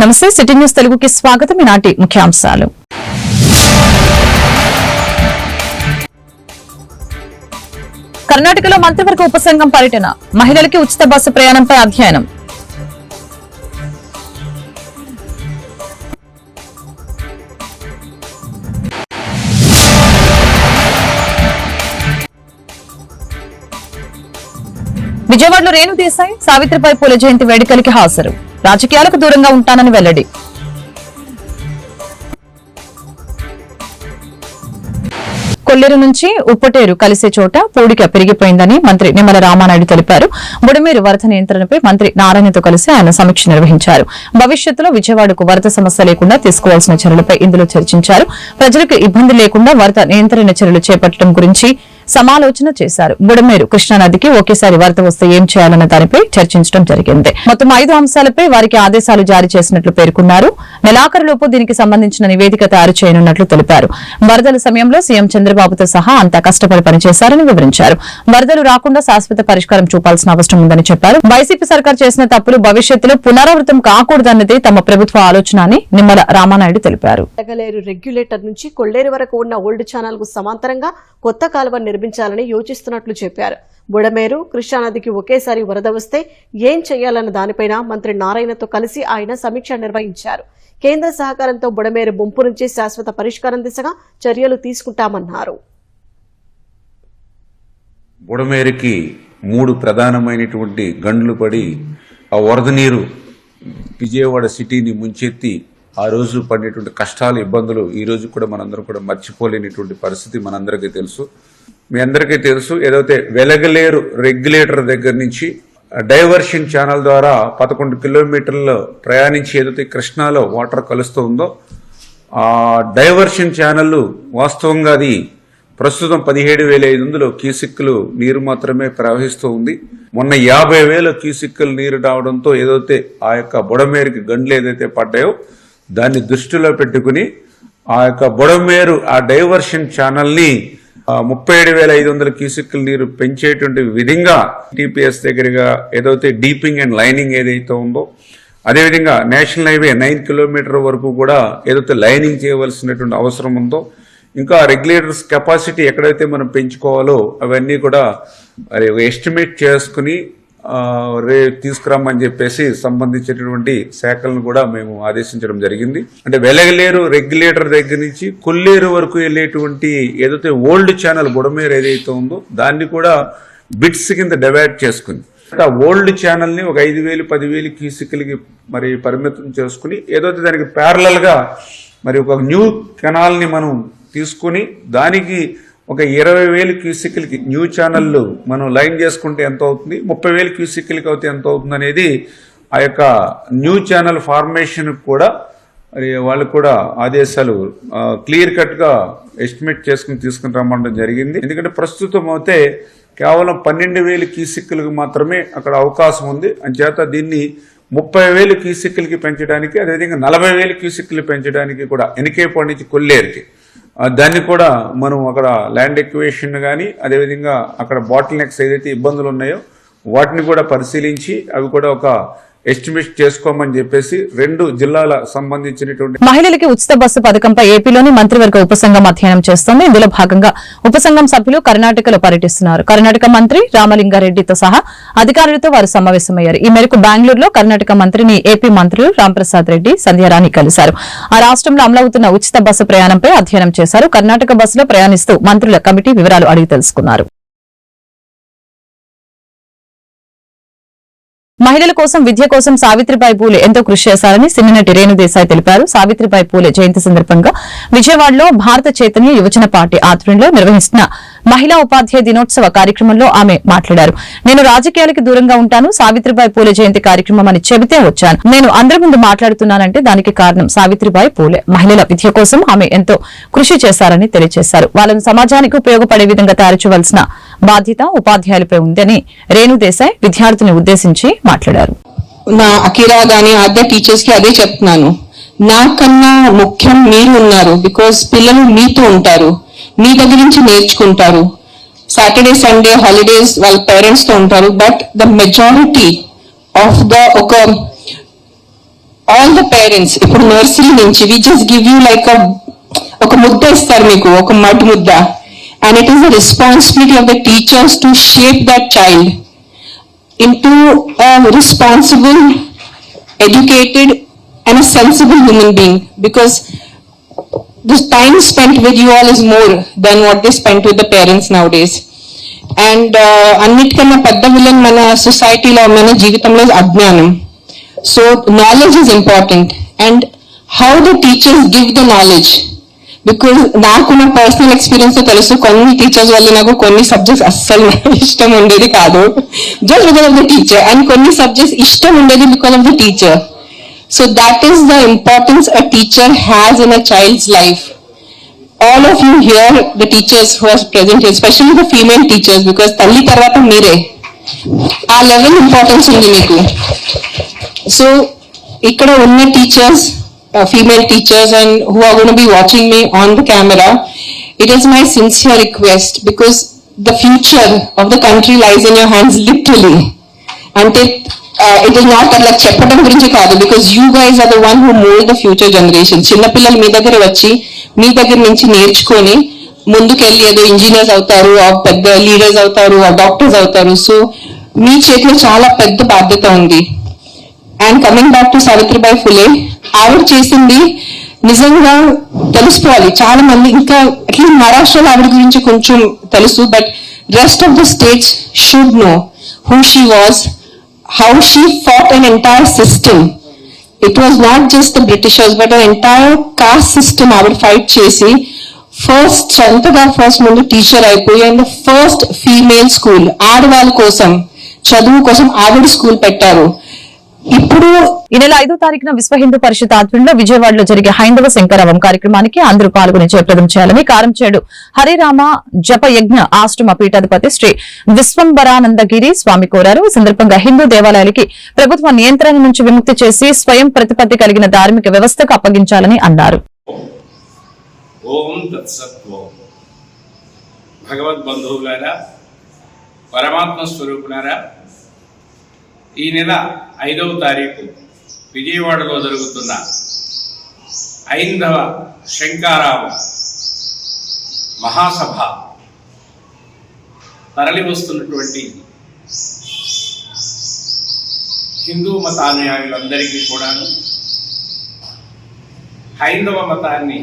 నమస్తే city news తెలుగుకి స్వాగతం. ఈనాటి ముఖ్యాంశాలు. కర్ణాటకలో మంత్రివర్గ ఉపసంఘం పర్యటన. మహిళలకి ఉచిత బస్సు ప్రయాణంపై అధ్యయనం. విజయవాడలో రేణు దేశాయ్ సావిత్రిపై పూల జయంతి వేడుకలకి హాజరు. రాజకీయాలకు దూరంగా ఉంటానని వెల్లడి. కొల్లేరు నుంచి ఉప్పటేరు కలిసే చోట పూడిక పెరిగిపోయిందని మంత్రి నిమ్మల రామానాయుడు తెలిపారు. బుడమేరు వరద నియంత్రణపై మంత్రి నారాయణతో కలిసి ఆయన సమీక్ష నిర్వహించారు. భవిష్యత్తులో విజయవాడకు వరద సమస్య లేకుండా తీసుకోవాల్సిన చర్యలపై ఇందులో చర్చించారు. ప్రజలకు ఇబ్బంది లేకుండా వరద నియంత్రణ చర్యలు చేపట్టడం గురించి సమాలోచన చేశారు. బుడమేరు కృష్ణానదికి ఒకేసారి వరద వస్తే ఏం చేయాలన్న దానిపై చర్చించడం జరిగింది. మొత్తం ఐదు అంశాలపై వారికి ఆదేశాలు జారీ చేసినట్లు పేర్కొన్నారు. నెలాఖరులోపు దీనికి సంబంధించిన నివేదిక తయారు చేయనున్నట్లు తెలిపారు. వరదల సమయంలో సీఎం చంద్రబాబుతో సహా అంతా కష్టపడి పనిచేశారని వివరించారు. వరదలు రాకుండా శాశ్వత పరిష్కారం చూపాల్సిన అవసరం ఉందని చెప్పారు. వైసీపీ సర్కార్ చేసిన తప్పులు భవిష్యత్తులో పునరావృతం కాకూడదన్నదే తమ ప్రభుత్వ ఆలోచన అని నిమ్మల రామానాయుడు తెలిపారు. రెగ్యులేటర్ నుంచి కొల్లేరు వరకు ఉన్న ఓల్డ్ ఛానల్కు సమాంతరంగా కొత్త కాలువ నిర్మించాలని యోచిస్తున్నట్లు చెప్పారు. బుడమేరు కృష్ణానదికి ఒకేసారి వరద వస్తే ఏం చేయాలన్న దానిపైన మంత్రి నారాయణతో కలిసి ఆయన సమీక్ష నిర్వహించారు. కేంద్ర సహకారంతో బుడమేరు ముంపు నుంచి శాశ్వత పరిష్కారం దిశగా చర్యలు తీసుకుంటామన్నారు. బుడమేరుకి మూడు ప్రధానమైనటువంటి గండ్లు పడి ఆ వరద నీరు విజయవాడ సిటీని ముంచెత్తి ఆ రోజు పడినటువంటి కష్టాలు ఇబ్బందులు ఈ రోజు కూడా మనందరం కూడా మర్చిపోలేనటువంటి పరిస్థితి మనందరికీ తెలుసు. మీ అందరికీ తెలుసు ఏదైతే వెలగలేరు రెగ్యులేటర్ దగ్గర నుంచి డైవర్షన్ ఛానల్ ద్వారా పదకొండు కిలోమీటర్లు ప్రయాణించి ఏదైతే కృష్ణాలో వాటర్ కలుస్తూ ఉందో ఆ డైవర్షన్ ఛానల్ వాస్తవంగా అది ప్రస్తుతం పదిహేడు వేల ఐదు వందలు క్యూసిక్కులు నీరు మాత్రమే ప్రవహిస్తూ ఉంది. మొన్న యాభై వేల క్యూసిక్కులు నీరు రావడంతో ఏదైతే ఆ యొక్క బుడమేరుకి గండ్లు ఏదైతే పడ్డాయో దాన్ని దృష్టిలో పెట్టుకుని ఆ యొక్క బుడమేరు ఆ డైవర్షన్ ఛానల్ని ముప్పై ఏడు వేల ఐదు వందల క్యూసిక్కుల నీరు పెంచేటువంటి విధంగా టీపీఎస్ దగ్గరగా ఏదైతే డీపింగ్ అండ్ లైనింగ్ ఏదైతే ఉందో అదేవిధంగా నేషనల్ హైవే నైన్ కిలోమీటర్ వరకు కూడా ఏదైతే లైనింగ్ చేయవలసినటువంటి అవసరం ఉందో ఇంకా రెగ్యులేటర్స్ కెపాసిటీ ఎక్కడైతే మనం పెంచుకోవాలో అవన్నీ కూడా మరి ఎస్టిమేట్ చేసుకుని రే తీసుకురమ్మని చెప్పేసి సంబంధించినటువంటి శాఖలను కూడా మేము ఆదేశించడం జరిగింది. అంటే వెలగలేరు రెగ్యులేటర్ దగ్గర నుంచి కొల్లేరు వరకు వెళ్ళేటువంటి ఏదైతే ఓల్డ్ ఛానల్ బుడమేరు ఏదైతే ఉందో దాన్ని కూడా బిట్స్ కింద డివైడ్ చేసుకుంది. ఆ ఓల్డ్ ఛానల్ని ఒక ఐదు వేలు పదివేలు కీసుకలకి మరి పరిమితం చేసుకుని ఏదైతే దానికి ప్యారలల్గా మరి ఒక న్యూ కెనాల్ని మనం తీసుకుని దానికి ఒక ఇరవై వేలు క్యూసిక్లకి న్యూ ఛానళ్ళు మనం లైన్ చేసుకుంటే ఎంత అవుతుంది? ముప్పై వేలు క్యూసిక్లకి అయితే ఎంత అవుతుంది అనేది ఆ యొక్క న్యూ ఛానల్ ఫార్మేషన్ కూడా మరి కూడా ఆదేశాలు క్లియర్ కట్గా ఎస్టిమేట్ చేసుకుని తీసుకుని రమ్మడం జరిగింది. ఎందుకంటే ప్రస్తుతం అయితే కేవలం పన్నెండు వేలు క్యూసిక్కులకు మాత్రమే అక్కడ అవకాశం ఉంది. అంచేత దీన్ని ముప్పై వేలు క్యూసిక్కులకి పెంచడానికి అదేవిధంగా నలభై వేలు క్యూసిక్కులు పెంచడానికి కూడా ఎనికేపాడు నుంచి కొల్లేరుకి దాన్ని కూడా మనం అక్కడ ల్యాండ్ ఎక్వేషన్ కానీ అదేవిధంగా అక్కడ బాటిల్ నెక్స్ ఏదైతే ఇబ్బందులు ఉన్నాయో వాటిని కూడా పరిశీలించి అవి కూడా ఒక ఎస్టిమేట్ చేసుకోమని చెప్పేసి రెండు జిల్లాల సంబంధించినటువంటి మహిళలకి ఉచిత బస్సు పథకంపై ఏపీలోని మంత్రివర్గ ఉపసంఘం అధ్యయనం చేస్తోంది. ఇందులో భాగంగా ఉపసంఘం సభ్యులు కర్ణాటకలో పర్యటిస్తున్నారు. కర్ణాటక మంత్రి రామలింగారెడ్డితో సహా అధికారులతో వారు సమావేశమయ్యారు. ఈ మేరకు బెంగళూరులో కర్ణాటక మంత్రిని ఏపీ మంత్రులు రాంప్రసాద్ రెడ్డి సంధ్యారాణి కలిశారు. ఆ రాష్ట్రంలో అమలవుతున్న ఉచిత బస్సు ప్రయాణంపై అధ్యయనం చేశారు. కర్ణాటక బస్సులో ప్రయాణిస్తూ మంత్రుల కమిటీ వివరాలు అడిగి తెలుసుకున్నారు. మహిళల కోసం విద్య కోసం సావిత్రిబాయి పూలే ఎంతో కృషి చేశారని సినినటి రేణుదేశాయ్ తెలిపారు. సావిత్రిబాయి పూలే జయంతి సందర్భంగా విజయవాడలో భారత చైతన్య యువజన పార్టీ ఆధ్వర్యంలో నిర్వహిస్తున్న మహిళా ఉపాధ్యాయ దినోత్సవ కార్యక్రమంలో ఆమె మాట్లాడారు. నేను రాజకీయాలకి దూరంగా ఉంటాను. సావిత్రిబాయి పూలే జయంతి కార్యక్రమం అని చెబితే వచ్చాను. నేను అందరి ముందు మాట్లాడుతున్నానంటే దానికి కారణం సావిత్రిబాయి పూలే. మహిళల విద్య కోసం ఆమె ఎంతో కృషి చేశారని తెలియజేశారు. వాళ్ళను సమాజానికి ఉపయోగపడే విధంగా తయారు చేయవలసిన బాధ్యత ఉపాధ్యాయులపై ఉందని రేణుదేశాయ్ విద్యార్థిని ఉద్దేశించి మాట్లాడారు. నా అఖిరా గానీ అదే టీచర్స్కి అదే చెప్తున్నాను. నాకన్నా ముఖ్యం మీరు ఉన్నారు బికాస్ పిల్లలు మీతో ఉంటారు. మీ దగ్గర నుంచి నేర్చుకుంటారు. సాటర్డే సండే హాలిడేస్ వాళ్ళ పేరెంట్స్తో ఉంటారు but the majority of the ఒక ఆల్ ద పేరెంట్స్ ఇప్పుడు నర్సరీ నుంచి we just give you like ఒక ముద్ద ఇస్తారు మీకు ఒక మటు ముద్ద. And it is the responsibility of the teachers to shape that child into a responsible, educated, and a sensible human being because the time spent with you all is more than what they spent with the parents nowadays. And అన్నిటికన్నా పెద్ద villain మన సొసైటీలో మన జీవితంలో అజ్ఞానం so knowledge is important and how the teachers give the knowledge Because నాకు నా personal ఎక్స్పీరియన్స్తో తెలుసు కొన్ని టీచర్స్ వల్ల నాకు కొన్ని సబ్జెక్ట్స్ అస్సలు ఇష్టం ఉండేది కాదు. Just because of the teacher and కొన్ని సబ్జెక్ట్స్ ఇష్టం ఉండేది because of the teacher so that is the importance a teacher has in a child's life all of you here, the teachers who are present here, especially the female teachers, because తల్లి తర్వాత మీరే. ఆ level importance ఉంది మీకు. So ఇక్కడ ఉన్న teachers female teachers and who are gonna be watching me on the camera it is my sincere request because the future of the country lies in your hands literally అంటే it is not అట్లా చెప్పడం గురించి కాదు because you guys are the one who mould the future generation చిన్నపిల్లలు మీ దగ్గర వచ్చి మీ దగ్గర నుంచి నేర్చుకొని ముందుకెళ్ళి ఏదో ఇంజనీర్స్ అవుతారు పెద్ద లీడర్స్ అవుతారు డాక్టర్స్ అవుతారు సో మీ చేతిలో చాలా పెద్ద బాధ్యత ఉంది and coming back to Savitribai Phule ఆవిడ చేసింది నిజంగా తెలుసుకోవాలి. చాలా మంది ఇంకా అట్లీస్ట్ మహారాష్ట్రలో ఆవిడ గురించి కొంచెం తెలుసు but rest of the states should know who she was how she fought an entire system it was not just the Britishers but an entire caste system ఆవిడ ఫైట్ చేసి ఫస్ట్ సొంతగా ఫస్ట్ ముందు teacher అయిపోయి and first female school ఆడవాళ్ళ కోసం చదువు కోసం ఆవిడ స్కూల్ పెట్టారు. ఇప్పుడు ఈ నెల ఐదో తారీఖున విశ్వ హిందూ పరిషత్ ఆధ్వర్యంలో విజయవాడలో జరిగే హైందవ శంకరవం కార్యక్రమానికి అందరూ పాల్గొని జయప్రదం చేయాలని కారంచేడు హరిరామ జప యజ్ఞ ఆశ్రమ పీఠాధిపతి శ్రీ విశ్వంబరానందగిరి స్వామి కోరారు. ఈ సందర్భంగా హిందూ దేవాలయాలకి ప్రభుత్వ నియంత్రణ నుంచి విముక్తి చేసి స్వయం ప్రతిపత్తి కలిగిన ధార్మిక వ్యవస్థకు అప్పగించాలని అన్నారు. భగవద్ బంధువులారా పరమాత్మ స్వరూపులారా ఈ నెల ఐదవ తారీఖు విజయవాడలో జరుగుతున్న ఐందవ శంకారావ మహాసభ తరలి వస్తున్నటువంటి హిందూ మతానుయాయులందరికీ కూడాను హైందవ మతాన్ని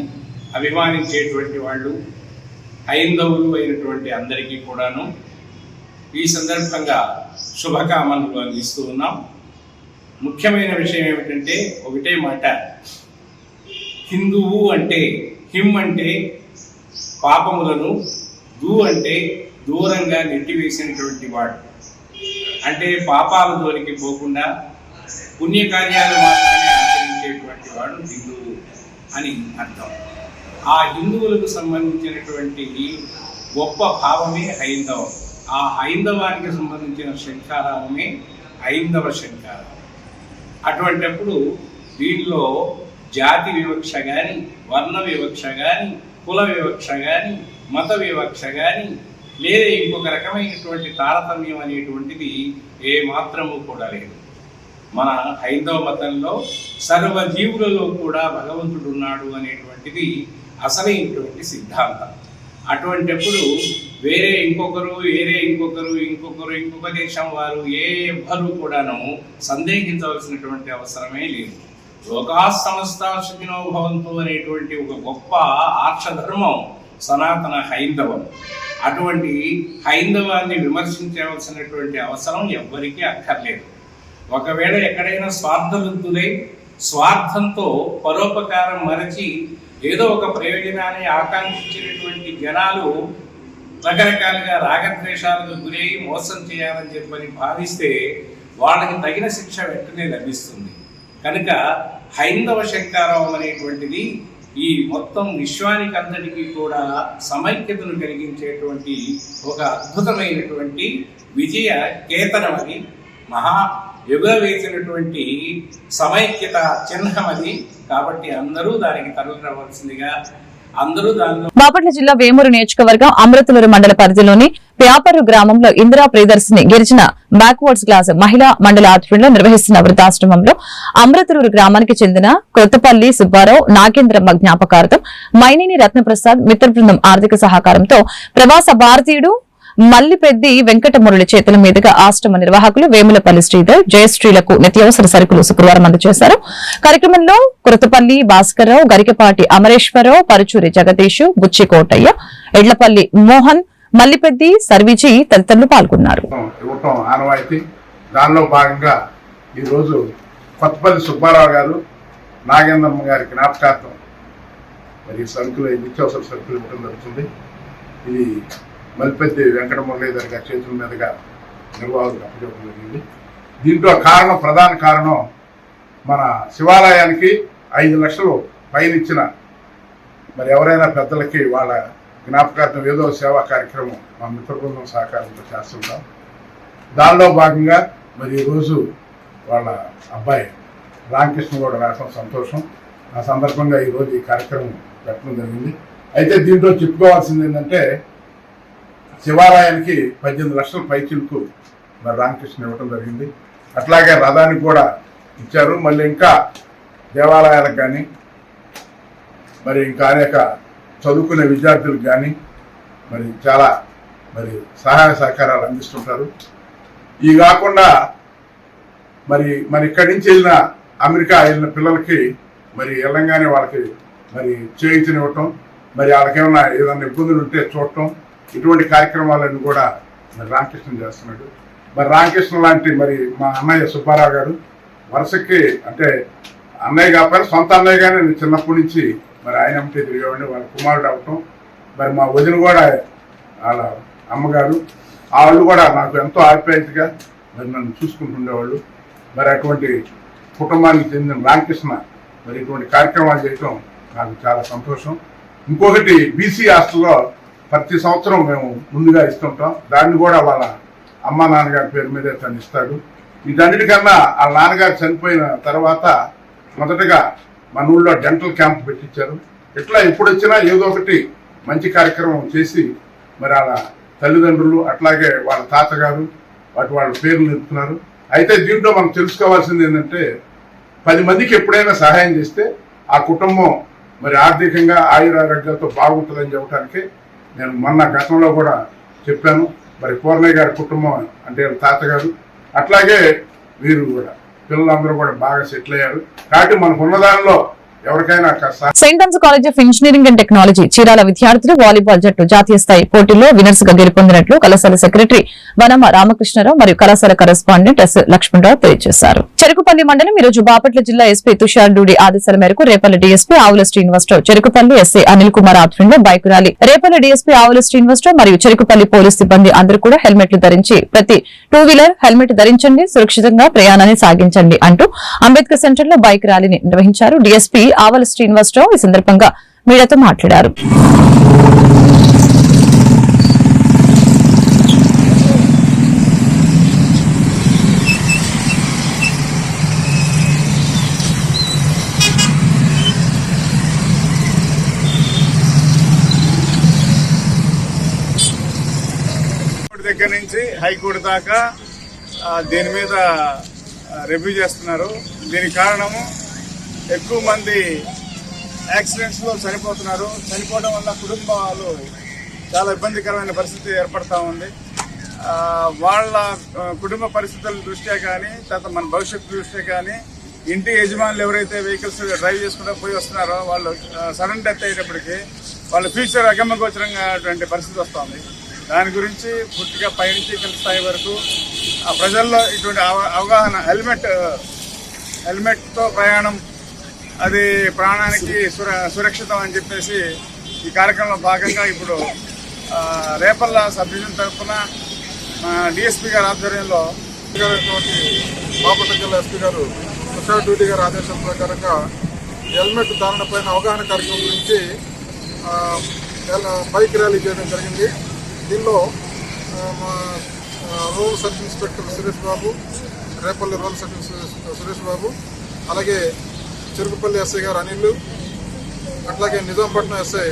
అభిమానించేటువంటి వాళ్ళు హైందవులు అయినటువంటి అందరికీ కూడాను ఈ సందర్భంగా శుభకామనలు అందిస్తూ ఉన్నాం. ముఖ్యమైన విషయం ఏమిటంటే ఒకటే మాట. హిందువు అంటే హిమ్ అంటే పాపములను దూ అంటే దూరంగా నెట్టివేసినటువంటి వాడు. అంటే పాపాల జోలికి పోకుండా పుణ్యకార్యాలు మాత్రమే ఆచరించేటువంటి వాడు హిందువు అని అర్థం. ఆ హిందువులకు సంబంధించినటువంటి గొప్ప భావమే హైందవం. ఆ హైందవానికి సంబంధించిన శంఖారావమే హైందవ శంఖారావం. అటువంటప్పుడు దీనిలో జాతి వివక్ష కానీ వర్ణ వివక్ష కానీ కుల వివక్ష కానీ మత వివక్ష కానీ లేదా ఇంకొక రకమైనటువంటి తారతమ్యం అనేటువంటిది ఏ మాత్రము కూడా లేదు. మన హైందవ మతంలో సర్వజీవులలో కూడా భగవంతుడు ఉన్నాడు అనేటువంటిది అసలైనటువంటి సిద్ధాంతం. అటువంటిప్పుడు వేరే ఇంకొకరు వేరే ఇంకొకరు ఇంకొకరు ఇంకొక దేశం వారు ఏ ఎవ్వరు కూడాను సందేహించవలసినటువంటి అవసరమే లేదు. లోకా సంస్థ సుఖినో భవంతు అనేటువంటి ఒక గొప్ప ఆర్షధర్మం సనాతన హైందవం. అటువంటి హైందవాన్ని విమర్శించవలసినటువంటి అవసరం ఎవ్వరికీ అక్కర్లేదు. ఒకవేళ ఎక్కడైనా స్వార్థవంతులై స్వార్థంతో పరోపకారం మరచి ఏదో ఒక ప్రయోజనాన్ని ఆకాంక్షించినటువంటి జనాలు రకరకాలుగా రాగద్వేషాలకు గురై మోసం చేయాలని చెప్పని భావిస్తే వాళ్ళకి తగిన శిక్ష వెంటనే లభిస్తుంది. కనుక హైందవ శంకారం అనేటువంటిది ఈ మొత్తం విశ్వానికి అందరికీ కూడా సమైక్యతను కలిగించేటువంటి ఒక అద్భుతమైనటువంటి విజయ కేతనం అది. మహా వేసినటువంటి సమైక్యత చిహ్నం అది. కాబట్టి అందరూ దానికి తరలి రావాల్సిందిగా బాపట్ల జిల్లా వేమూరు నియోజకవర్గం అమృతలూరు మండల పరిధిలోని వ్యాపారు గ్రామంలో ఇందిరా ప్రియదర్శిని గిరిజన బ్యాక్వర్డ్స్ క్లాస్ మహిళా మండల ఆధ్వర్యంలో నిర్వహిస్తున్న వృద్ధాశ్రమంలో అమృతలూరు గ్రామానికి చెందిన కొత్తపల్లి సుబ్బారావు నాగేంద్రమ్మ జ్ఞాపకార్థం మైనేని రత్నప్రసాద్ మిత్ర బృందం ఆర్థిక సహకారంతో ప్రవాస భారతీయుడు మల్లిపెద్ది వెంకటమురళి చేతుల మీదుగా ఆశ్రమ నిర్వాహకులు వేములపల్లి శ్రీధర్ జయశ్రీలకు నిత్యావసర సరుకులు శుక్రవారం అందజేశారు. కార్యక్రమంలో కురతపల్లి భాస్కర్రావు గరికపాటి అమరేశ్వరరావు పరుచూరి జగదీష్ బుచ్చి కోటయ్య ఎడ్లపల్లి మోహన్ మల్లిపెద్ది సర్విజీ తదితరులు పాల్గొన్నారు. దానిలో భాగంగా ఈరోజు కొత్తపల్లి సుబ్బారావు గారు నాగేంద్రమ్మ గారి జ్ఞాపకార్థం మరి సరుకులు నిత్యావసర సరుకులు ఇవ్వడం జరుగుతుంది. ఇది మల్పెద్ది వెంకట మురళీధర్ గారి చేతుల మీదుగా నిర్వాహకులు అప్పచెప్పడం జరిగింది. దీంట్లో కారణం ప్రధాన కారణం మన శివాలయానికి ఐదు లక్షలు పైన ఇచ్చిన మరి ఎవరైనా పెద్దలకి వాళ్ళ జ్ఞాపకార్థం ఏదో సేవా కార్యక్రమం మా మిత్ర బృందం సహకారంతో చేస్తుంటాం. దానిలో భాగంగా మరి ఈరోజు వాళ్ళ అబ్బాయి రామకృష్ణ కూడా రావడం సంతోషం. ఆ సందర్భంగా ఈరోజు ఈ కార్యక్రమం పెట్టడం జరిగింది. అయితే దీంట్లో చెప్పుకోవాల్సింది ఏంటంటే శివాలయానికి పద్దెనిమిది లక్షల పైచులకు మరి రామకృష్ణ ఇవ్వడం జరిగింది. అట్లాగే రథానికి కూడా ఇచ్చారు. మళ్ళీ ఇంకా దేవాలయాలకు కానీ మరి ఇంకా అనేక చదువుకునే విద్యార్థులకు కానీ మరి చాలా మరి సహాయ సహకారాలు అందిస్తుంటారు. ఇవి కాకుండా మరి మరి ఇక్కడి నుంచి వెళ్ళిన అమెరికా వెళ్ళిన పిల్లలకి మరి వెళ్ళంగానే వాళ్ళకి మరి చేయించనివ్వటం మరి వాళ్ళకేమైనా ఏదైనా ఇబ్బందులు ఉంటే చూడటం ఇటువంటి కార్యక్రమాలను కూడా మరి రామకృష్ణ చేస్తున్నాడు. మరి రామకృష్ణ లాంటి మరి మా అన్నయ్య సుబ్బారావు గారు వరుసకి అంటే అన్నయ్య కాపారు సొంత అన్నయ్యగానే నేను చిన్నప్పటి నుంచి మరి ఆయన అమ్మటే తిరిగేవాడిని వాళ్ళ కుమారుడు అవటం మరి మా వదిన కూడా వాళ్ళ అమ్మగారు వాళ్ళు కూడా నాకు ఎంతో ఆప్యాయతగా మరి నన్ను చూసుకుంటుండేవాళ్ళు. మరి అటువంటి కుటుంబానికి చెందిన రామకృష్ణ మరి ఇటువంటి కార్యక్రమాలు చేయటం నాకు చాలా సంతోషం. ఇంకొకటి బీసీ హాస్టల్లో ప్రతి సంవత్సరం మేము ముందుగా ఇస్తుంటాం. దాన్ని కూడా వాళ్ళ అమ్మ నాన్నగారి పేరు మీదే తను ఇస్తాడు. ఇదన్నిటికన్నా వాళ్ళ నాన్నగారు చనిపోయిన తర్వాత మొదటగా మన ఊళ్ళో డెంటల్ క్యాంప్ పెట్టించారు. ఇట్లా ఎప్పుడు వచ్చినా ఏదో ఒకటి మంచి కార్యక్రమం చేసి మరి వాళ్ళ తల్లిదండ్రులు అట్లాగే వాళ్ళ తాతగారు వాటి వాళ్ళ పేర్లు నిలుపుతున్నారు అయితే దీంట్లో మనం తెలుసుకోవాల్సింది ఏంటంటే పది మందికి ఎప్పుడైనా సహాయం చేస్తే ఆ కుటుంబం మరి ఆర్థికంగా ఆయురారోగ్యాలతో బాగుంటుందని చెప్పడానికి నేను మొన్న గతంలో కూడా చెప్పాను. మరి పూర్ణయ్య గారి కుటుంబం అంటే తాతగారు. అట్లాగే వీరు కూడా పిల్లలందరూ కూడా బాగా సెటిల్ అయ్యారు. కాబట్టి మనకున్న దానిలో Saint Ann's College of Engineering and Technology Chirala విద్యార్థులు వాలీబాల్ జట్టు జాతీయ స్థాయి పోటీల్లో వినర్స్గా గెలుపొందినట్లు కళాశాల సెక్రటరీ వనమ రామకృష్ణరావు మరియు కళాశాల కరెస్పాండెంట్ ఎస్ లక్ష్మణరావు తెలియజేశారు. చెరుకుపల్లి మండలం ఈ రోజు బాపట్ల జిల్లా ఎస్పీ తుషార్ డూడి ఆదేశాల మేరకు రేపల్లి డీఎస్పీ ఆవుల శ్రీనివాసరావు చెరుకుపల్లి ఎస్ఐ అనిల్ కుమార్ ఆధ్వర్యంలో bike rally. Repalle DSP Avula Srinivasarao మరియు చెరుకుపల్లి పోలీస్ సిబ్బంది అందరూ కూడా హెల్మెట్లు ధరించి ప్రతి టూ వీలర్ హెల్మెట్ ధరించండి సురక్షితంగా ప్రయాణాన్ని సాగించండి అంటూ అంబేద్కర్ సెంటర్లో బైక్ ర్యాలీని నిర్వహించారు. డీఎస్పీ ఆవల శ్రీనివాసరావు ఈ సందర్భంగా మీడియాతో మాట్లాడారు. దగ్గర నుంచి హైకోర్టు దాకా దీని మీద రివ్యూ చేస్తున్నారు. దీనికి కారణము ఎక్కువ మంది యాక్సిడెంట్స్లో చనిపోతున్నారు. చనిపోవడం వల్ల కుటుంబాలు చాలా ఇబ్బందికరమైన పరిస్థితి ఏర్పడతా ఉంది. వాళ్ళ కుటుంబ పరిస్థితుల దృష్ట్యా కానీ తర్వాత మన భవిష్యత్తు దృష్ట్యా కానీ ఇంటి యజమానులు ఎవరైతే వెహికల్స్ డ్రైవ్ చేసుకుంటూ పోయి వస్తున్నారో వాళ్ళు సడన్ డెత్ అయ్యేటప్పటికి వాళ్ళ ఫ్యూచర్ అగమ్యగోచరంగా అటువంటి పరిస్థితి వస్తుంది. దాని గురించి పూర్తిగా పయనించి కింద స్థాయి వరకు ఆ ప్రజల్లో ఇటువంటి అవ- అవగాహన హెల్మెట్ హెల్మెట్తో ప్రయాణం అది ప్రాణానికి సుర సురక్షితం అని చెప్పేసి ఈ కార్యక్రమంలో భాగంగా ఇప్పుడు రేపల్ల సబ్ డివిజన్ తరఫున డిఎస్పీ గారి ఆధ్వర్యంలో బాపట్ల జిల్లా ఎస్పీ గారు తుషార్ డ్యూటీ గారి ఆదేశం ప్రకారంగా హెల్మెట్ ధారణపైన అవగాహన కార్యక్రమం గురించి బైక్ ర్యాలీ చేయడం జరిగింది. దీనిలో మా rural sub inspector Suresh Babu Repalle rural sub inspector Suresh Babu అలాగే చెరుకుపల్లి ఎస్ఐ గారు అనిల్ అట్లాగే నిజాంపట్నం ఎస్ఐ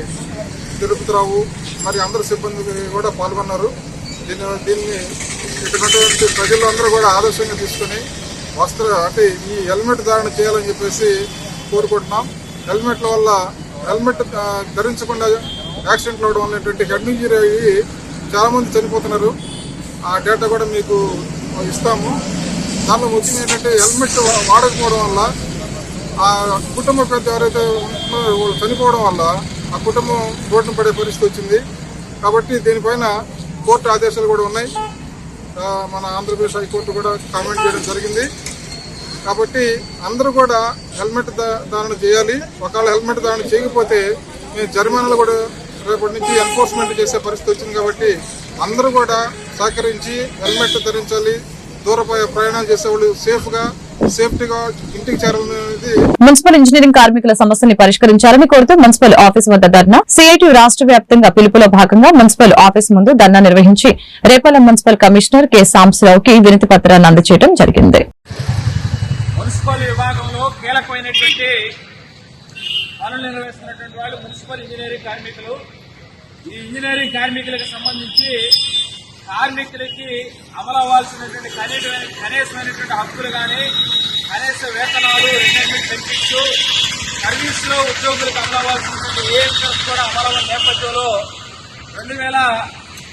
తిరుపతిరావు మరి అందరు సిబ్బంది కూడా పాల్గొన్నారు. దీన్ని దీన్ని ఇటువంటి ప్రజలందరూ కూడా ఆదర్శంగా తీసుకుని వస్త్ర అంటే ఈ హెల్మెట్ ధారణ చేయాలని చెప్పేసి కోరుకుంటున్నాం. హెల్మెట్ల వల్ల హెల్మెట్ ధరించకుండా యాక్సిడెంట్లు అవడం అనేటువంటి హెడ్ ఇంజరీ అయ్యి చాలామంది చనిపోతున్నారు. ఆ డేటా కూడా మీకు ఇస్తాము. దానిలో ముఖ్యంగా ఏంటంటే హెల్మెట్ వాడకపోవడం వల్ల ఆ కుటుంబ పెద్ద ఎవరైతే ఉంటున్నారో చనిపోవడం వల్ల ఆ కుటుంబం రోడ్డున పడే పరిస్థితి వచ్చింది. కాబట్టి దీనిపైన కోర్టు ఆదేశాలు కూడా ఉన్నాయి. మన ఆంధ్రప్రదేశ్ హైకోర్టు కూడా కామెంట్ చేయడం జరిగింది. కాబట్టి అందరూ కూడా హెల్మెట్ దారణ చేయాలి. ఒకవేళ హెల్మెట్ దారణ చేయకపోతే మేము జరిమానాలు కూడా రేపటి నుంచి ఎన్ఫోర్స్మెంట్ చేసే పరిస్థితి వచ్చింది కాబట్టి అందరూ కూడా సహకరించి హెల్మెట్ ధరించాలి. దూరపై ప్ర- ప్రయాణాలు చేసేవాళ్ళు సేఫ్గా సేఫ్టీగా ఇంటికి చేరాలని మున్సిపల్ ఇంజనీరింగ్ కార్మికుల సమస్యల్ని పరిష్కరించాలని కోరుతూ మున్సిపల్ ఆఫీస్ వద్ద ధర్నా. సిఐటి రాష్ట్ర వ్యాప్తంగా పిలుపులో భాగంగా మున్సిపల్ ఆఫీస్ ముందు ధర్నా నిర్వహించి రేపాల మున్సిపల్ కమిషనర్ కె. సాంబశివరావుకి వినతి పత్రాన్ని అందజేయడం జరిగింది. మున్సిపల్ విభాగంలో కీలకమైనటువంటి పనులు నిర్వహిస్తున్నటువంటి వాళ్ళు మున్సిపల్ ఇంజనీరింగ్ కార్మికులు. ఈ ఇంజనీరింగ్ కార్మికులకు సంబంధించి కార్మికులకి అమలు అవ్వాల్సినటువంటి కనీసమైన కనీసమైనటువంటి హక్కులు కానీ కనీస వేతనాలు రిటైర్మెంట్ బెనిఫిట్స్ సర్వీస్లో ఉద్యోగులకు అమలు అవ్వాల్సినటువంటి ఏఎంఎస్ కూడా అమలవ నేపథ్యంలో రెండు వేల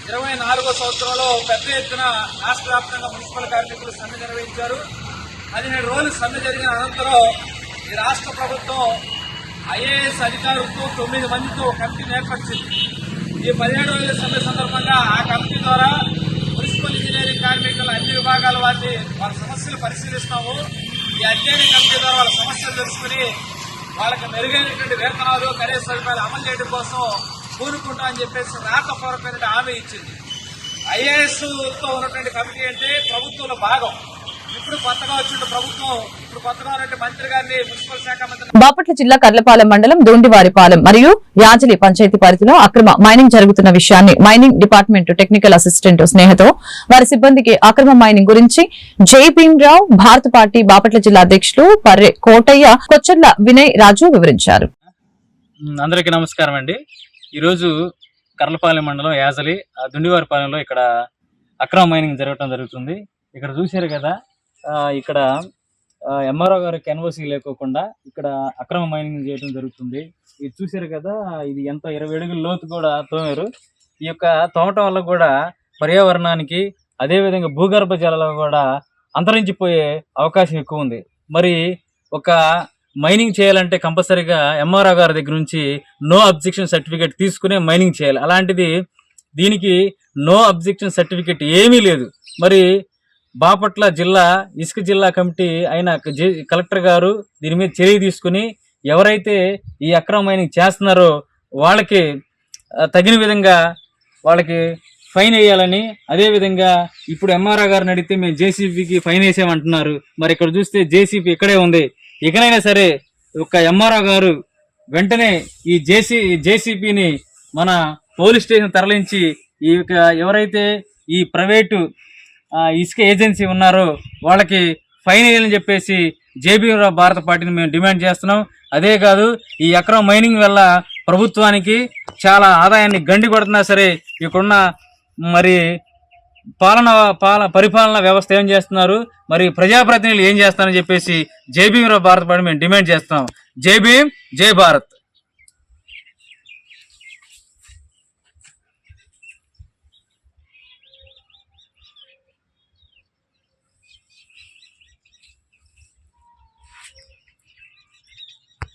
ఇరవై నాలుగో సంవత్సరంలో పెద్ద ఎత్తున రాష్ట్ర వ్యాప్తంగా మున్సిపల్ కార్మికులు సమ్మె నిర్వహించారు. పదిహేడు రోజులు సమ్మె జరిగిన అనంతరం ఈ రాష్ట్ర ప్రభుత్వం ఐఏఎస్ అధికారులతో తొమ్మిది మందితో కమిటీ ఏర్పరిచింది. ఈ పదిహేడు రోజుల సమ్మె సందర్భంగా ఆ కమిటీ ద్వారా మున్సిపల్ ఇంజనీరింగ్ కార్మికుల అన్ని విభాగాల వాటి వాళ్ళ సమస్యలు పరిశీలిస్తాము. ఈ అధ్యయన కమిటీ ద్వారా వాళ్ళ సమస్యలు తెలుసుకుని వాళ్ళకి మెరుగైనటువంటి వేతనాలు కనీస సదుపాయాలు అమలు చేయడం కోసం కూరుకుంటామని చెప్పేసి రాతపూర్వకమైన హామీ ఇచ్చింది. ఐఏఎస్తో ఉన్నటువంటి కమిటీ అంటే ప్రభుత్వంలో భాగం. ఇప్పుడు కొత్తగా వచ్చిన ప్రభుత్వం ఇప్పుడు కొత్తగా ఉన్నటువంటి మంత్రి గారిని మున్సిపల్ శాఖ మంత్రి బాపట్ల జిల్లా కర్లపాలెం మండలం దోండివారిపాలెం మరియు యాజలి పంచాయతీ పరిధిలో అక్రమ మైనింగ్ జరుగుతున్న విషయాన్ని మైనింగ్ డిపార్ట్మెంట్ టెక్నికల్ అసిస్టెంట్ స్నేహతో వారి సిబ్బందికి అక్రమ మైనింగ్ గురించి జై భీమ్రావు భారత పార్టీ బాపట్ల జిల్లా అధ్యక్షులు పర్రె కోటయ్య కొచ్చర్ల వినయ్ రాజు వివరించారు. అందరికీ నమస్కారం అండి. ఈరోజు కర్లపాలెం మండలం యాజలి దుండివారిపాలెంలో ఇక్కడ అక్రమ మైనింగ్ జరగటం జరుగుతుంది. ఇక్కడ చూశారు కదా ఇక్కడ ఎంఆర్ఓ గారు ఎన్ఓసి లేకోకుండా ఇక్కడ అక్రమ మైనింగ్ చేయడం జరుగుతుంది. ఇది చూశారు కదా ఇది ఎంత ఇరవై అడుగుల లోతు కూడా తోమారు. ఈ యొక్క తోమటం వల్ల కూడా పర్యావరణానికి అదేవిధంగా భూగర్భ జలాలకు కూడా అంతరించిపోయే అవకాశం ఎక్కువ ఉంది. మరి ఒక మైనింగ్ చేయాలంటే కంపల్సరీగా ఎంఆర్ఓ గారి దగ్గర నుంచి నో అబ్జెక్షన్ సర్టిఫికేట్ తీసుకునే మైనింగ్ చేయాలి. అలాంటిది దీనికి నో అబ్జెక్షన్ సర్టిఫికేట్ ఏమీ లేదు. మరి బాపట్ల జిల్లా ఇసుక జిల్లా కమిటీ అయిన కలెక్టర్ గారు దీని మీద చర్య తీసుకుని ఎవరైతే ఈ అక్రమ మైనింగ్ చేస్తున్నారో వాళ్ళకి తగిన విధంగా వాళ్ళకి ఫైన్ వేయాలని అదేవిధంగా ఇప్పుడు ఎంఆర్ఆ గారిని అడిగితే మేము జేసీబీకి ఫైన్ వేసామంటున్నారు. మరి ఇక్కడ చూస్తే జేసీబీ ఇక్కడే ఉంది. ఇకనైనా సరే ఒక ఎంఆర్ఆ గారు వెంటనే ఈ జేసీ జేసీబీని మన పోలీస్ స్టేషన్ తరలించి ఈ ఎవరైతే ఈ ప్రైవేటు ఇసుక ఏజెన్సీ ఉన్నారు. వాళ్ళకి ఫైన్ వేయాలని చెప్పేసి జేబీ భారత పార్టీని మేము డిమాండ్ చేస్తున్నాం. అదే కాదు ఈ ఎకరం మైనింగ్ వల్ల ప్రభుత్వానికి చాలా ఆదాయాన్ని గండి కొడుతున్నా సరే ఇక్కడున్న మరి పాలన పాల పరిపాలన వ్యవస్థ ఏం చేస్తున్నారు? మరి ప్రజాప్రతినిధులు ఏం చేస్తారని చెప్పేసి జై భీమరావు భారత పార్టీ మేము డిమాండ్ చేస్తున్నాం. జై భీమ్ జై భారత్.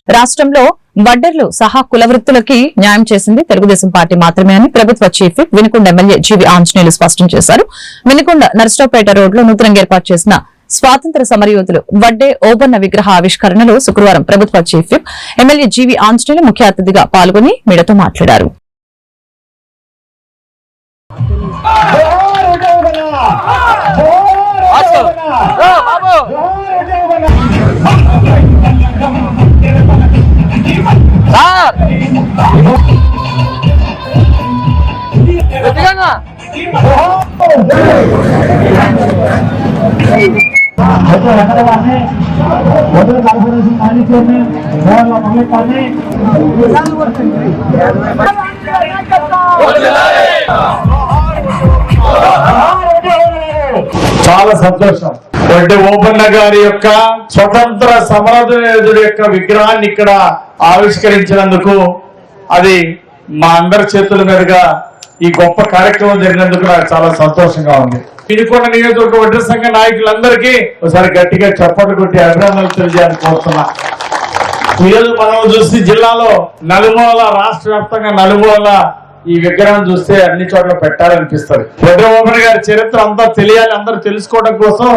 రాష్ట్రంలో వడ్డర్లు సహా కులవృత్తులకి న్యాయం చేసింది తెలుగుదేశం పార్టీ మాత్రమే అని ప్రభుత్వ chief Vinukonda MLA GV Anjaneyulu స్పష్టం చేశారు. వినుకొండ నర్సరావుపేట రోడ్లో నూతనంగా ఏర్పాటు చేసిన స్వాతంత్ర సమరయోధులు వడ్డే ఓబన్న విగ్రహ ఆవిష్కరణలు శుక్రవారం ప్రభుత్వ chief whip MLA GV Anjaneyulu ముఖ్య అతిథిగా పాల్గొని మీడతో మాట్లాడారు. సార్ గట్టిగా వదల కార్పొరేషన్ మాణిక్యాన్ని పబ్లిక్ కానీ చాలా సంతోషం వడ్డీ ఓపన్న గారి యొక్క స్వతంత్ర సమరధుడు యొక్క విగ్రహాన్ని ఇక్కడ ఆవిష్కరించినందుకు అది మా అందరి చేతుల మీదుగా ఈ గొప్ప కార్యక్రమం జరిగినందుకు నాకు చాలా సంతోషంగా ఉంది. పిడికొండ నియోజకవర్గ వడ్డీ సంఘ నాయకులందరికీ ఒకసారి గట్టిగా చప్పట్లు కొట్టి అభినందనలు తెలియజేయాలని కోరుతున్నా. ఈరోజు మనం చూసి జిల్లాలో నలుమూల రాష్ట్ర వ్యాప్తంగా నలుమూల ఈ విగ్రహం చూస్తే అన్ని చోట్ల పెట్టాలనిపిస్తుంది. చంద్రబాబు గారి చరిత్ర అంతా తెలియాలి అందరూ తెలుసుకోవడం కోసం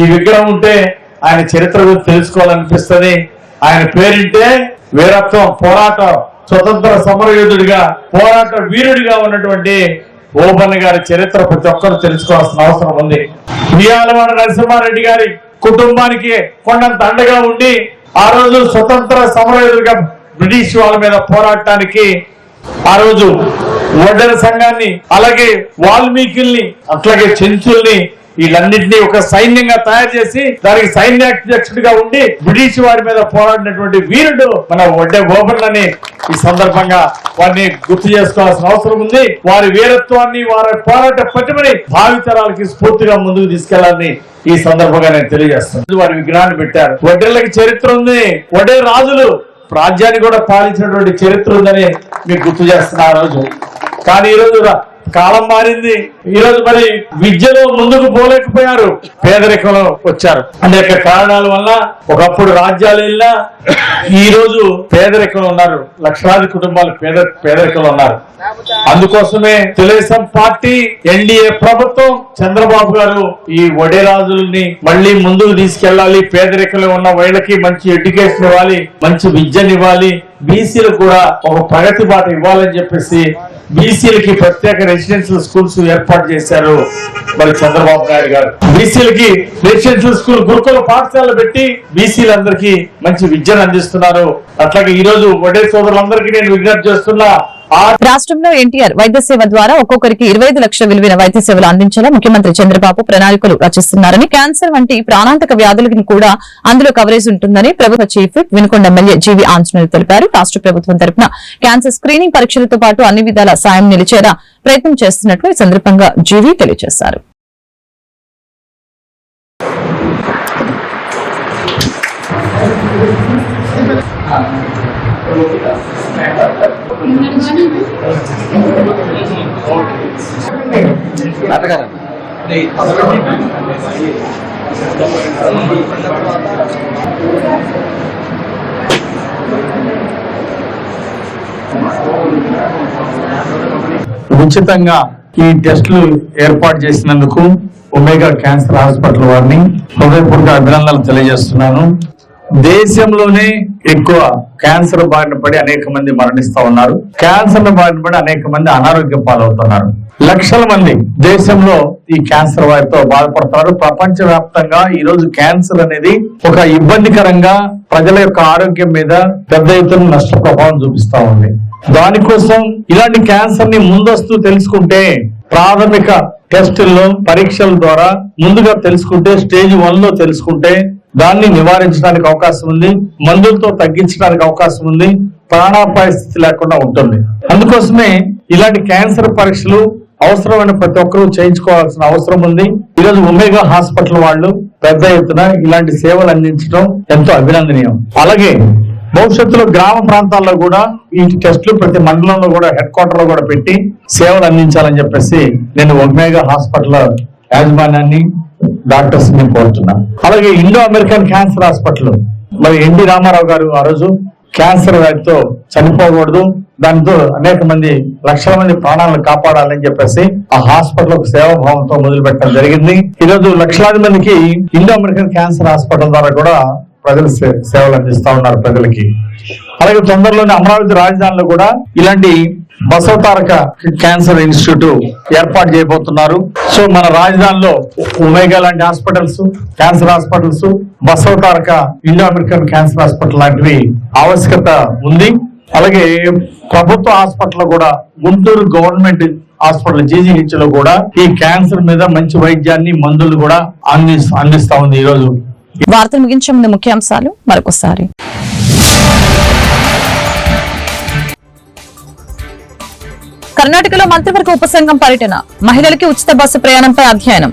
ఈ విగ్రహం ఉంటే ఆయన చరిత్ర గురించి తెలుసుకోవాలనిపిస్తుంది. ఆయన పేరింటే వీరత్వం పోరాటం స్వతంత్ర సమరయోధుడిగా పోరాట వీరుడిగా ఉన్నటువంటి ఓబన్న గారి చరిత్ర ప్రతి ఒక్కరు తెలుసుకోవాల్సిన అవసరం ఉంది. ఉయ్యాలవాడ నరసింహారెడ్డి గారి కుటుంబానికి కొండంత అండగా ఉండి ఆ రోజు స్వతంత్ర సమరయోధుడిగా బ్రిటిష్ వాళ్ళ మీద పోరాటానికి ఆ రోజు ఒడ్డెర సంఘాన్ని అలాగే వాల్మీకిల్ని అట్లాగే చెంచుల్ని వీళ్ళన్నింటినీ ఒక సైన్యంగా తయారు చేసి దానికి సైన్యాధ్యక్షుడిగా ఉండి బ్రిటిష్ వారి మీద పోరాడినటువంటి వీరుడు మన ఒడ్డే అని ఈ సందర్భంగా వారిని గుర్తు చేసుకోవాల్సిన అవసరం ఉంది. వారి వీరత్వాన్ని వారి పోరాట పట్టుమని భావితరాలకి స్ఫూర్తిగా ముందుకు తీసుకెళ్ళాలని ఈ సందర్భంగా నేను తెలియజేస్తాను వారి విగ్రహాన్ని పెట్టారు. వడ్డేళ్ళకి చరిత్ర ఉంది. వడ్డే రాజులు రాజ్యాన్ని కూడా పాలించినటువంటి చరిత్ర ఉందని మీకు గుర్తు చేస్తున్నా ఆ రోజు. కానీ ఈ రోజు కూడా కాలం మారింది. ఈ రోజు మరి విద్యలో ముందుకు పోలేకపోయారు. పేదరికంలో వచ్చారు. అనేక కారణాల వల్ల ఒకప్పుడు రాజ్యాలు వెళ్ళినా ఈ రోజు పేదరికంలో ఉన్నారు. లక్షలాది కుటుంబాలు పేద పేదరికంలో ఉన్నారు. అందుకోసమే తెలుగుదేశం పార్టీ ఎన్డీఏ ప్రభుత్వం చంద్రబాబు గారు ఈ వడేరాజుల్ని మళ్ళీ ముందుకు తీసుకెళ్ళాలి పేదరికంలో ఉన్న వైళ్ళకి మంచి ఎడ్యుకేషన్ ఇవ్వాలి మంచి విద్యనివ్వాలి బీసీలకు కూడా ఒక ప్రగతి బాట ఇవ్వాలని చెప్పేసి బీసీలకి ప్రత్యేక రెసిడెన్షియల్ స్కూల్స్ ఏర్పాటు చేశారు మరి చంద్రబాబు నాయుడు గారు. బీసీలకి రెసిడెన్షియల్ స్కూల్ గురుకుల పాఠశాలలు పెట్టి బీసీలందరికీ మంచి విద్యను అందిస్తున్నారు. అట్లాగే ఈ రోజు వడే సోదరులందరికీ నేను విజ్ఞప్తి చేస్తున్నా రాష్ట్రంలో ఎన్టీఆర్ వైద్య సేవ ద్వారా ఒక్కొక్కరికి ఇరవై ఐదు లక్షల విలువైన వైద్య సేవలు అందించేలా ముఖ్యమంత్రి చంద్రబాబు ప్రణాళికలు రచిస్తున్నారని క్యాన్సర్ వంటి ప్రాణాంతక వ్యాధులకి కూడా అందులో కవరేజ్ ఉంటుందని ప్రభుత్వ chief Vinukonda MLA GV Anjaneyulu తెలిపారు. రాష్ట్ర ప్రభుత్వం తరపున క్యాన్సర్ స్క్రీనింగ్ పరీక్షలతో పాటు అన్ని విధాల సాయం నిలిచేలా ప్రయత్నం చేస్తున్నట్లు ఈ సందర్భంగా జీవి తెలియజేశారు. ఉచితంగా ఈ టెస్టులు ఏర్పాటు చేసినందుకు ఒమేగా క్యాన్సర్ హాస్పిటల్ వారిని హృదయపూర్వక అభినందనలు తెలియజేస్తున్నాను. దేశంలోనే ఎక్కువ క్యాన్సర్ బారిన పడి అనేక మంది మరణిస్తూ ఉన్నారు. క్యాన్సర్ బారిన పడి అనేక మంది అనారోగ్యం పాలవుతున్నారు. లక్షల మంది దేశంలో ఈ క్యాన్సర్ వారితో బాధపడుతున్నారు. ప్రపంచ వ్యాప్తంగా ఈ రోజు క్యాన్సర్ అనేది ఒక ఇబ్బందికరంగా ప్రజల యొక్క ఆరోగ్యం మీద పెద్ద ఎత్తున నష్ట ప్రభావం చూపిస్తా ఉంది. దానికోసం ఇలాంటి క్యాన్సర్ని ముందస్తు తెలుసుకుంటే ప్రాథమిక టెస్టుల్లో పరీక్షల ద్వారా ముందుగా తెలుసుకుంటే స్టేజ్ వన్లో తెలుసుకుంటే దాన్ని నివారించడానికి అవకాశం ఉంది. మందులతో తగ్గించడానికి అవకాశం ఉంది. ప్రాణాపాయ స్థితి లేకుండా ఉంటుంది. అందుకోసమే ఇలాంటి క్యాన్సర్ పరీక్షలు అవసరమైన ప్రతి ఒక్కరూ చేయించుకోవాల్సిన అవసరం ఉంది. ఈరోజు ఒమేగా హాస్పిటల్ వాళ్ళు పెద్ద ఎత్తున ఇలాంటి సేవలు అందించడం ఎంతో అభినందనీయం. అలాగే భవిష్యత్తులో గ్రామ ప్రాంతాల్లో కూడా ఈ టెస్టులు ప్రతి మండలంలో కూడా హెడ్ క్వార్టర్లో కూడా పెట్టి సేవలు అందించాలని చెప్పేసి నేను ఒమేగా హాస్పిటల్ యాజమాన్యాన్ని డాక్టర్స్ని కోరుతున్నాను అలాగే ఇండో అమెరికన్ క్యాన్సర్ హాస్పిటల్ మరి ఎన్టీ రామారావు గారు ఆ రోజు క్యాన్సర్ వ్యాధితో చనిపోకూడదు. దాంతో అనేక మంది లక్షల మంది ప్రాణాలను కాపాడాలని చెప్పేసి ఆ హాస్పిటల్ ఒక సేవాభావంతో మొదలు పెట్టడం జరిగింది. ఈ రోజు లక్షలాది మందికి ఇండో అమెరికన్ క్యాన్సర్ హాస్పిటల్ ద్వారా కూడా ప్రజలు సే- సేవలు అందిస్తా ఉన్నారు ప్రజలకి. అలాగే తొందరలోనే అమరావతి రాజధానిలో కూడా ఇలాంటి బసవతారక క్యాన్సర్ ఇన్స్టిట్యూట్ ఏర్పాటు చేయబోతున్నారు. సో మన రాజధానిలో ఉమేగా లాంటి hospitals cancer hospitals Basavatarak Indo American cancer hospital లాంటివి ఆవశ్యకత ఉంది. అలాగే ప్రభుత్వ హాస్పిటల్ కూడా గుంటూరు గవర్నమెంట్ హాస్పిటల్ జీజీహెచ్లో కూడా ఈ క్యాన్సర్ మీద మంచి వైద్యాన్ని మందులు కూడా అంది అందిస్తా ఉంది ఈ రోజు వార్తలు ముగించే ముందు ముఖ్యాంశాలు మరొకసారి. కర్ణాటకలో మంత్రివర్గ ఉపసంఘం పర్యటన. మహిళలకి ఉచిత బస్సు ప్రయాణంపై అధ్యయనం.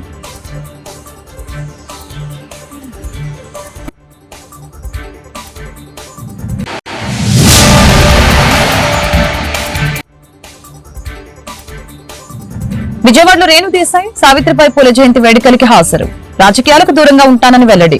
విజయవాడలో రేణు దేశాయి సావిత్రిబాయి పూల జయంతి వేడుకలకి హాజరు. రాజకీయాలకు దూరంగా ఉంటానని వెల్లడి.